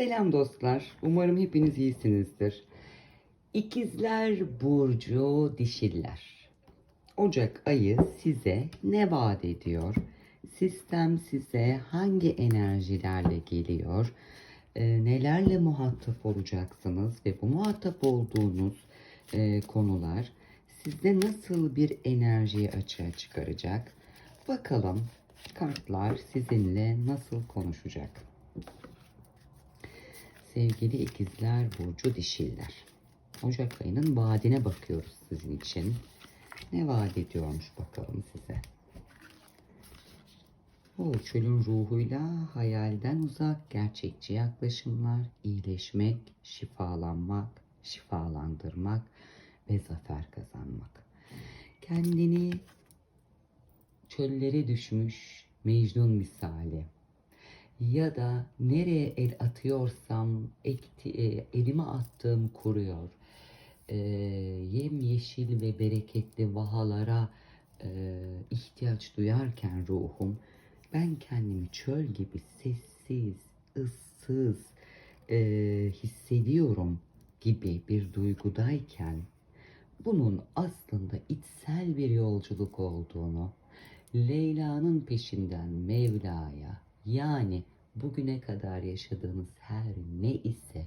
Selam dostlar. Umarım hepiniz iyisinizdir. İkizler Burcu Dişiller. Ocak ayı size ne vaat ediyor? Sistem size hangi enerjilerle geliyor? Ee, nelerle muhatap olacaksınız? Ve bu muhatap olduğunuz e, konular sizde nasıl bir enerjiyi açığa çıkaracak? Bakalım kartlar sizinle nasıl konuşacak? Sevgili ikizler burcu dişiller. Ocak ayının vaadine bakıyoruz sizin için. Ne vaat ediyormuş bakalım size. O çölün ruhuyla hayalden uzak gerçekçi yaklaşımlar, iyileşmek, şifalanmak, şifalandırmak ve zafer kazanmak. Kendini çöllere düşmüş Mecnun misali ya da nereye el atıyorsam ekti, e, elime attığım kuruyor. E, yem yeşil ve bereketli vahalara e, ihtiyaç duyarken ruhum ben kendimi çöl gibi sessiz, ıssız e, hissediyorum gibi bir duygudayken bunun aslında içsel bir yolculuk olduğunu Leyla'nın peşinden Mevla'ya yani bugüne kadar yaşadığınız her ne ise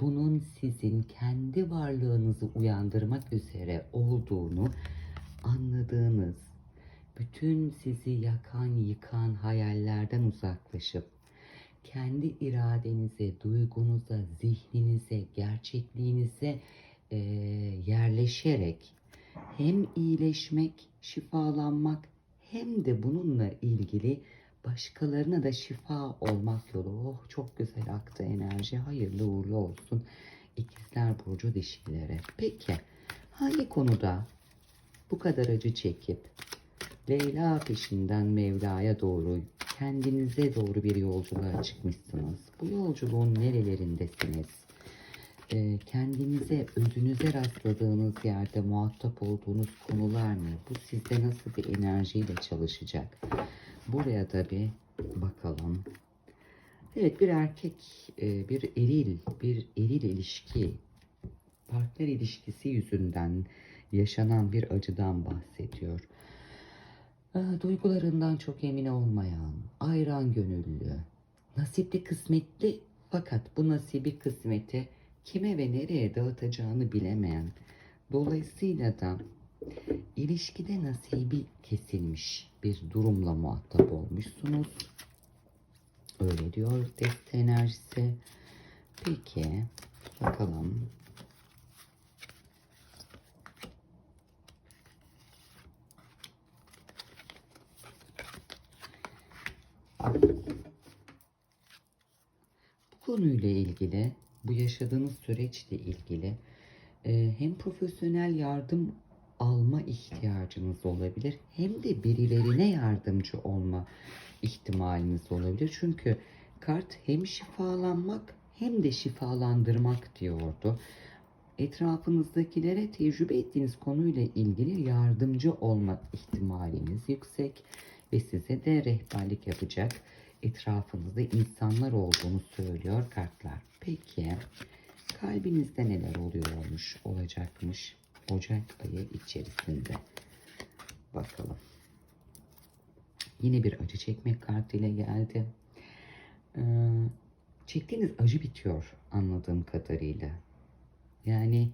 bunun sizin kendi varlığınızı uyandırmak üzere olduğunu anladığınız, bütün sizi yakan yıkan hayallerden uzaklaşıp kendi iradenize, duygunuza, zihninize, gerçekliğinize eee, yerleşerek hem iyileşmek, şifalanmak hem de bununla ilgili başkalarına da şifa olmak yolu. Oh çok güzel aktı enerji. Hayırlı uğurlu olsun. İkizler Burcu dişilere. Peki hangi konuda bu kadar acı çekip Leyla peşinden Mevla'ya doğru kendinize doğru bir yolculuğa çıkmışsınız. Bu yolculuğun nerelerindesiniz? Ee, kendinize, özünüze rastladığınız yerde muhatap olduğunuz konular ne? Bu sizde nasıl bir enerjiyle çalışacak? Buraya da bir bakalım. Evet bir erkek, e, bir eril, bir eril ilişki, partner ilişkisi yüzünden yaşanan bir acıdan bahsediyor. Duygularından çok emin olmayan, ayran gönüllü, nasipli kısmetli fakat bu nasibi kısmeti kime ve nereye dağıtacağını bilemeyen, dolayısıyla da ilişkide nasibi kesilmiş bir durumla muhatap olmuşsunuz. Öyle diyor deste enerjisi. Peki bakalım. Bu konuyla ilgili, bu yaşadığınız süreçle ilgili e, hem profesyonel yardım alma ihtiyacınız olabilir hem de birilerine yardımcı olma ihtimaliniz olabilir. Çünkü kart hem şifalanmak hem de şifalandırmak diyordu. Etrafınızdakilere tecrübe ettiğiniz konuyla ilgili yardımcı olma ihtimaliniz yüksek ve size de rehberlik yapacak etrafınızda insanlar olduğunu söylüyor kartlar. Peki kalbinizde neler oluyormuş, olacakmış Ocak ayı içerisinde? Bakalım. Yine bir acı çekmek kartıyla geldi. Ee, çektiğiniz acı bitiyor anladığım kadarıyla. Yani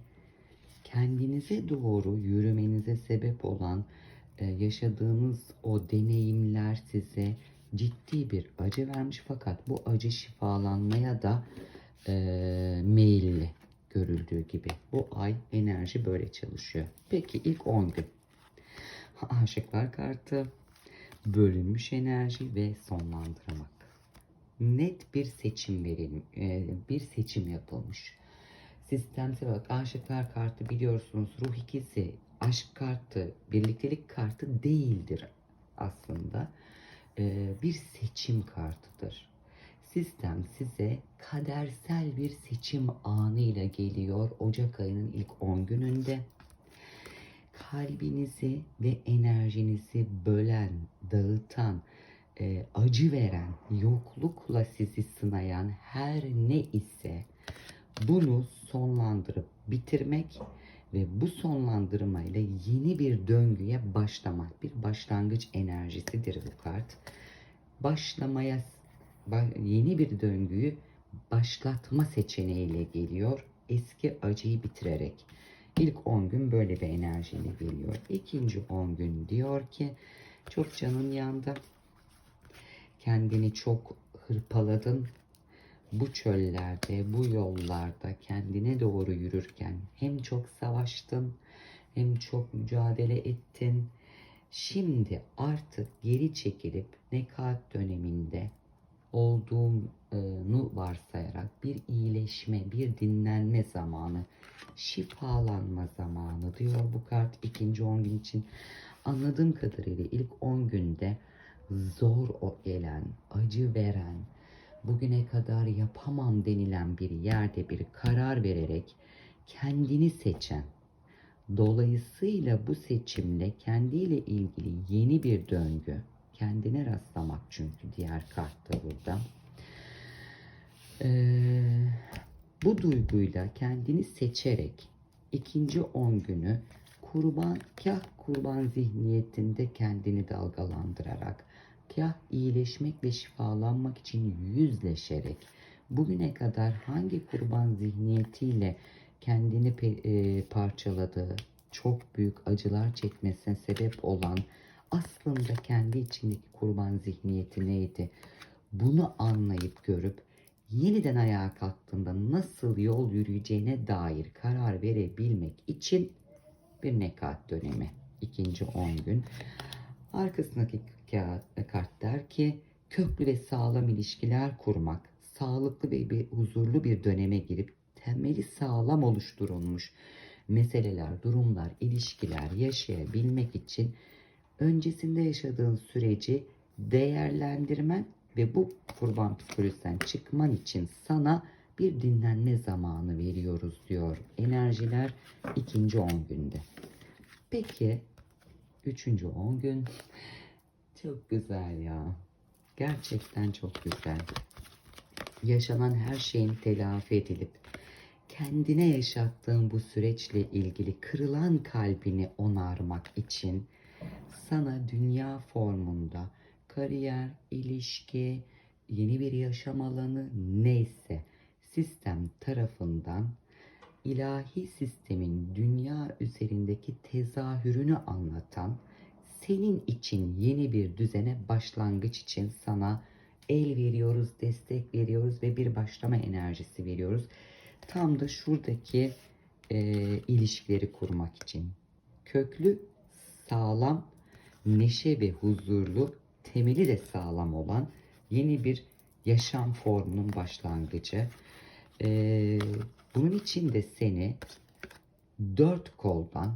kendinize doğru yürümenize sebep olan e, yaşadığınız o deneyimler size ciddi bir acı vermiş fakat bu acı şifalanmaya da e, meyilli görüldüğü gibi. Bu ay enerji böyle çalışıyor. Peki ilk 10 gün. Aşıklar kartı, bölünmüş enerji ve sonlandırmak. Net bir seçim verilmiş, bir seçim yapılmış. Sistemsel olarak aşıklar kartı biliyorsunuz ruh ikisi, aşk kartı, birliktelik kartı değildir aslında. Ee, bir seçim kartıdır. Sistem size kadersel bir seçim anıyla geliyor Ocak ayının ilk 10 gününde. Kalbinizi ve enerjinizi bölen, dağıtan, e, acı veren, yoklukla sizi sınayan her ne ise bunu sonlandırıp bitirmek ve bu sonlandırmayla yeni bir döngüye başlamak. Bir başlangıç enerjisidir bu kart. Başlamaya, ba- yeni bir döngüyü başlatma seçeneğiyle geliyor. Eski acıyı bitirerek. İlk 10 gün böyle bir enerjiyle geliyor. İkinci 10 gün diyor ki çok canın yandı. Kendini çok hırpaladın. Bu çöllerde, bu yollarda kendine doğru yürürken hem çok savaştın hem çok mücadele ettin. Şimdi artık geri çekilip nekat döneminde olduğunu varsayarak bir iyileşme, bir dinlenme zamanı, şifalanma zamanı diyor bu kart ikinci 10 gün için. Anladığım kadarıyla ilk 10 günde zor o gelen, acı veren, bugüne kadar yapamam denilen bir yerde bir karar vererek kendini seçen, dolayısıyla bu seçimle kendiyle ilgili yeni bir döngü, kendine rastlamak çünkü diğer kartta burada. Ee, bu duyguyla kendini seçerek ikinci 10 günü kurban, kah kurban zihniyetinde kendini dalgalandırarak, kah iyileşmek ve şifalanmak için yüzleşerek, bugüne kadar hangi kurban zihniyetiyle kendini e, parçaladığı, çok büyük acılar çekmesine sebep olan aslında kendi içindeki kurban zihniyeti neydi? Bunu anlayıp görüp yeniden ayağa kalktığında nasıl yol yürüyeceğine dair karar verebilmek için bir nekat dönemi. ikinci 10 gün. Arkasındaki kağıt, kart der ki köklü ve sağlam ilişkiler kurmak, sağlıklı ve bir huzurlu bir döneme girip temeli sağlam oluşturulmuş meseleler, durumlar, ilişkiler yaşayabilmek için öncesinde yaşadığın süreci değerlendirmen ve bu kurban psikolojisinden çıkman için sana bir dinlenme zamanı veriyoruz diyor. Enerjiler ikinci 10 günde. Peki üçüncü 10 gün çok güzel ya. Gerçekten çok güzel. Yaşanan her şeyin telafi edilip kendine yaşattığın bu süreçle ilgili kırılan kalbini onarmak için sana dünya formunda kariyer, ilişki, yeni bir yaşam alanı neyse sistem tarafından ilahi sistemin dünya üzerindeki tezahürünü anlatan senin için yeni bir düzene başlangıç için sana el veriyoruz, destek veriyoruz ve bir başlama enerjisi veriyoruz. Tam da şuradaki e, ilişkileri kurmak için. Köklü, sağlam, neşe ve huzurlu, temeli de sağlam olan yeni bir yaşam formunun başlangıcı. E, bunun için de seni dört koldan,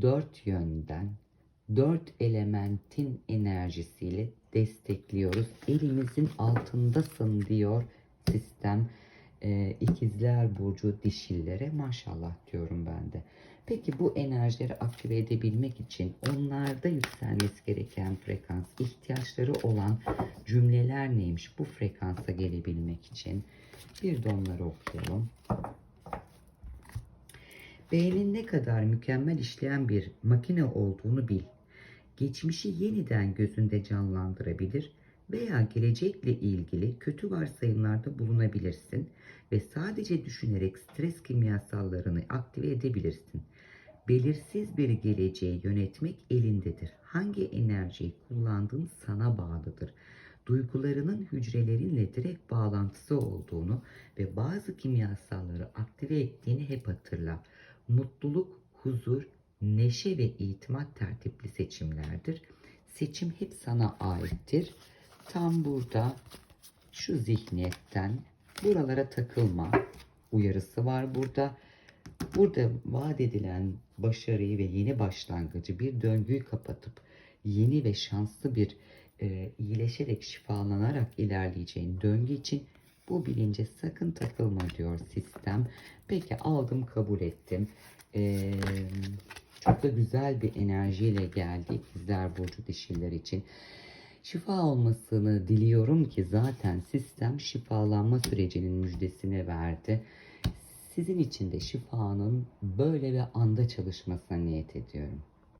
dört yönden, dört elementin enerjisiyle destekliyoruz. Elimizin altındasın diyor sistem. Ee, ikizler burcu dişillere maşallah diyorum ben de. Peki bu enerjileri aktive edebilmek için onlarda yükselmesi gereken frekans, ihtiyaçları olan cümleler neymiş bu frekansa gelebilmek için? Bir de onları okuyalım. Beynin ne kadar mükemmel işleyen bir makine olduğunu bil. Geçmişi yeniden gözünde canlandırabilir veya gelecekle ilgili kötü varsayımlarda bulunabilirsin ve sadece düşünerek stres kimyasallarını aktive edebilirsin. Belirsiz bir geleceği yönetmek elindedir. Hangi enerjiyi kullandığın sana bağlıdır. Duygularının hücrelerinle direkt bağlantısı olduğunu ve bazı kimyasalları aktive ettiğini hep hatırla. Mutluluk, huzur, neşe ve itimat tertipli seçimlerdir. Seçim hep sana aittir. Tam burada şu zihniyetten buralara takılma uyarısı var burada. Burada vaat edilen başarıyı ve yeni başlangıcı bir döngüyü kapatıp yeni ve şanslı bir e, iyileşerek şifalanarak ilerleyeceğin döngü için bu bilince sakın takılma diyor sistem. Peki aldım kabul ettim. Ee, çok da güzel bir enerjiyle geldi ikizler burcu dişiler için. Şifa olmasını diliyorum ki zaten sistem şifalanma sürecinin müjdesini verdi. Sizin için de şifanın böyle bir anda çalışmasına niyet ediyorum.